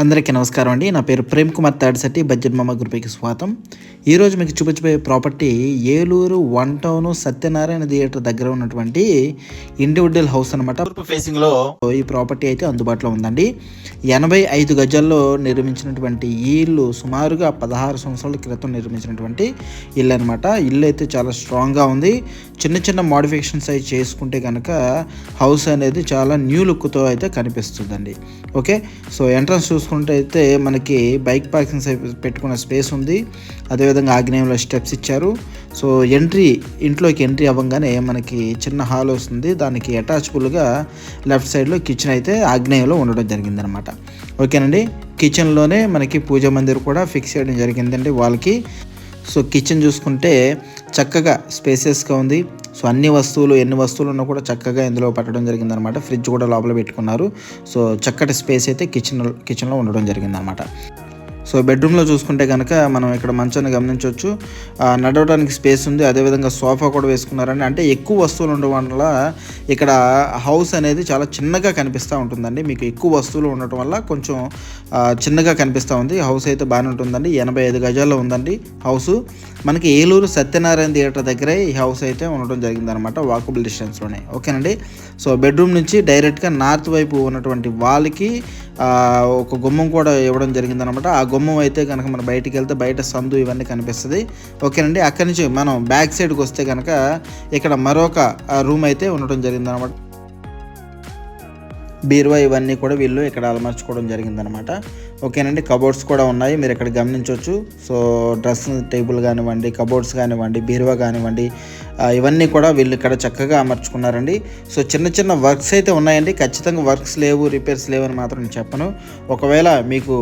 అందరికీ నమస్కారం అండి. నా పేరు ప్రేమ్ కుమార్ తాడిశెట్టి బడ్జెట్ మామ గ్రూప్కి స్వాగతం. ఈరోజు మీకు చూపించబోయే property Eluru one town Satyanarayana theatre దగ్గర ఉన్నటువంటి ఇండివిజువల్ హౌస్ అనమాట తూర్పు ఫేసింగ్లో ఈ ప్రాపర్టీ అయితే అందుబాటులో ఉందండి. ఎనభై ఐదు గజాల్లో నిర్మించినటువంటి ఈ ఇల్లు సుమారుగా పదహారు సంవత్సరాల క్రితం నిర్మించినటువంటి ఇల్లు అనమాట ఇల్లు అయితే చాలా స్ట్రాంగ్గా ఉంది. చిన్న చిన్న మోడిఫికేషన్స్ అవి చేసుకుంటే కనుక హౌస్ అనేది చాలా న్యూ లుక్తో అయితే కనిపిస్తుందండి. ఓకే? సో ఎంట్రన్స్ చూసుకుంటే అయితే మనకి బైక్ పార్కింగ్ పెట్టుకున్న స్పేస్ ఉంది. అదేవిధంగా ఆగ్నేయంలో స్టెప్స్ ఇచ్చారు. సో ఎంట్రీ ఇంట్లోకి ఎంట్రీ అవ్వగానే మనకి చిన్న హాల్ వస్తుంది. దానికి అటాచబుల్గా లెఫ్ట్ సైడ్లో కిచెన్ అయితే ఆగ్నేయంలో ఉండడం జరిగిందనమాట. ఓకేనండి? కిచెన్లోనే మనకి పూజ మందిర్ కూడా ఫిక్స్ చేయడం జరిగిందండి వాళ్ళకి. సో కిచెన్ చూసుకుంటే చక్కగా స్పేసెస్గా ఉంది. సో అన్ని వస్తువులు ఎన్ని వస్తువులు ఉన్నా కూడా చక్కగా ఇందులో పట్టడం జరిగిందనమాట. ఫ్రిడ్జ్ కూడా లోపల పెట్టుకున్నారు. సో చక్కటి స్పేస్ అయితే కిచెన్ కిచెన్లో ఉండడం జరిగిందనమాట. సో బెడ్రూమ్లో చూసుకుంటే కనుక మనం ఇక్కడ మంచాన్ని గమనించవచ్చు. నడవడానికి స్పేస్ ఉంది. అదేవిధంగా సోఫా కూడా వేసుకున్నారండి. అంటే ఎక్కువ వస్తువులు ఉండడం వల్ల ఇక్కడ హౌస్ అనేది చాలా చిన్నగా కనిపిస్తూ ఉంటుందండి. మీకు ఎక్కువ వస్తువులు ఉండటం వల్ల కొంచెం చిన్నగా కనిపిస్తూ ఉంది. హౌస్ అయితే బాగానే ఉంటుందండి. ఎనభై ఐదు గజాల్లో ఉందండి హౌస్. మనకి ఏలూరు సత్యనారాయణ థియేటర్ దగ్గరే ఈ హౌస్ అయితే ఉండడం జరిగిందనమాట వాకబుల్ డిస్టెన్స్లోనే. ఓకేనండి? సో బెడ్రూమ్ నుంచి డైరెక్ట్గా నార్త్ వైపు ఉన్నటువంటి వాళ్ళకి ఒక గుమ్మం కూడా ఇవ్వడం జరిగిందనమాట ఆ గుమ్మం అయితే కనుక మనం బయటికి వెళ్తే బయట సందు ఇవన్నీ కనిపిస్తుంది. ఓకేనండి అక్కడి నుంచి మనం బ్యాక్ సైడ్కి వస్తే కనుక ఇక్కడ మరొక రూమ్ అయితే ఉండడం జరిగిందనమాట బీరువా ఇవన్నీ కూడా వీళ్ళు ఇక్కడ అలమర్చుకోవడం జరిగిందనమాట ఓకేనండి కబోర్డ్స్ కూడా ఉన్నాయి మీరు ఇక్కడ గమనించవచ్చు. సో డ్రెస్ టేబుల్ కానివ్వండి కబోర్డ్స్ కానివ్వండి బీరువా కానివ్వండి ఇవన్నీ కూడా వీళ్ళు ఇక్కడ చక్కగా అమర్చుకున్నారండి. సో చిన్న చిన్న వర్క్స్ అయితే ఉన్నాయండి. ఖచ్చితంగా వర్క్స్ లేవు రిపేర్స్ లేవు అని మాత్రం నేను చెప్పను. ఒకవేళ మీకు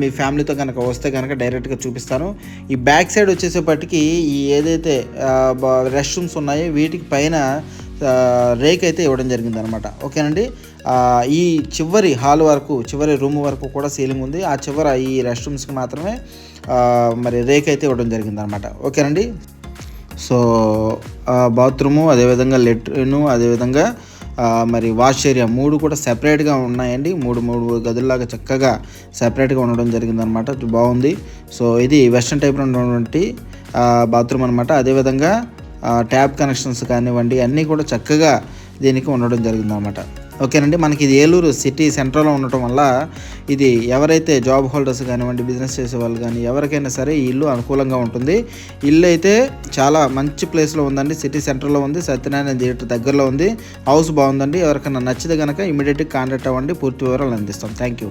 మీ ఫ్యామిలీతో కనుక వస్తే కనుక డైరెక్ట్గా చూపిస్తాను. ఈ బ్యాక్ సైడ్ వచ్చేసేపటికి ఈ ఏదైతే రెస్ట్ రూమ్స్ ఉన్నాయో వీటికి పైన రేక్ అయితే ఇవ్వడం జరిగింది అనమాట ఓకేనండి ఈ చివరి హాల్ వరకు చివరి రూమ్ వరకు కూడా సీలింగ్ ఉంది. ఆ చివర ఈ రెస్ట్ రూమ్స్కి మాత్రమే మరి రేక్ అయితే ఇవ్వడం జరిగింది అనమాట ఓకేనండి? సో బాత్రూము అదేవిధంగా లెట్రిను అదేవిధంగా మరి వాష్ ఏరియా మూడు కూడా సెపరేట్గా ఉన్నాయండి. మూడు మూడు గదుల్లాగా చక్కగా సెపరేట్గా ఉండడం జరిగిందనమాట బాగుంది. సో ఇది వెస్ట్రన్ టైప్లో ఉన్నటువంటి బాత్రూమ్ అనమాట అదేవిధంగా ట్యాబ్ ట్యాప్ కనెక్షన్స్ కానివ్వండి అన్నీ కూడా చక్కగా దీనికి ఉండడం జరిగిందనమాట ఓకేనండి మనకి ఇది ఏలూరు సిటీ సెంట్రల్లో ఉండటం వల్ల ఇది ఎవరైతే జాబ్ హోల్డర్స్ కానివ్వండి బిజినెస్ చేసే వాళ్ళు కానీ ఎవరికైనా సరే ఈ ఇల్లు అనుకూలంగా ఉంటుంది. ఇల్లు అయితే చాలా మంచి ప్లేస్లో ఉందండి సిటీ సెంటర్లో ఉంది సత్యనారాయణ థియేటర్ దగ్గరలో ఉంది. హౌస్ బాగుందండి ఎవరికైనా నచ్చితే కనుక ఇమీడియట్గా కాంటాక్ట్ అవ్వండి పూర్తి వివరాలు అందిస్తాం. Thank you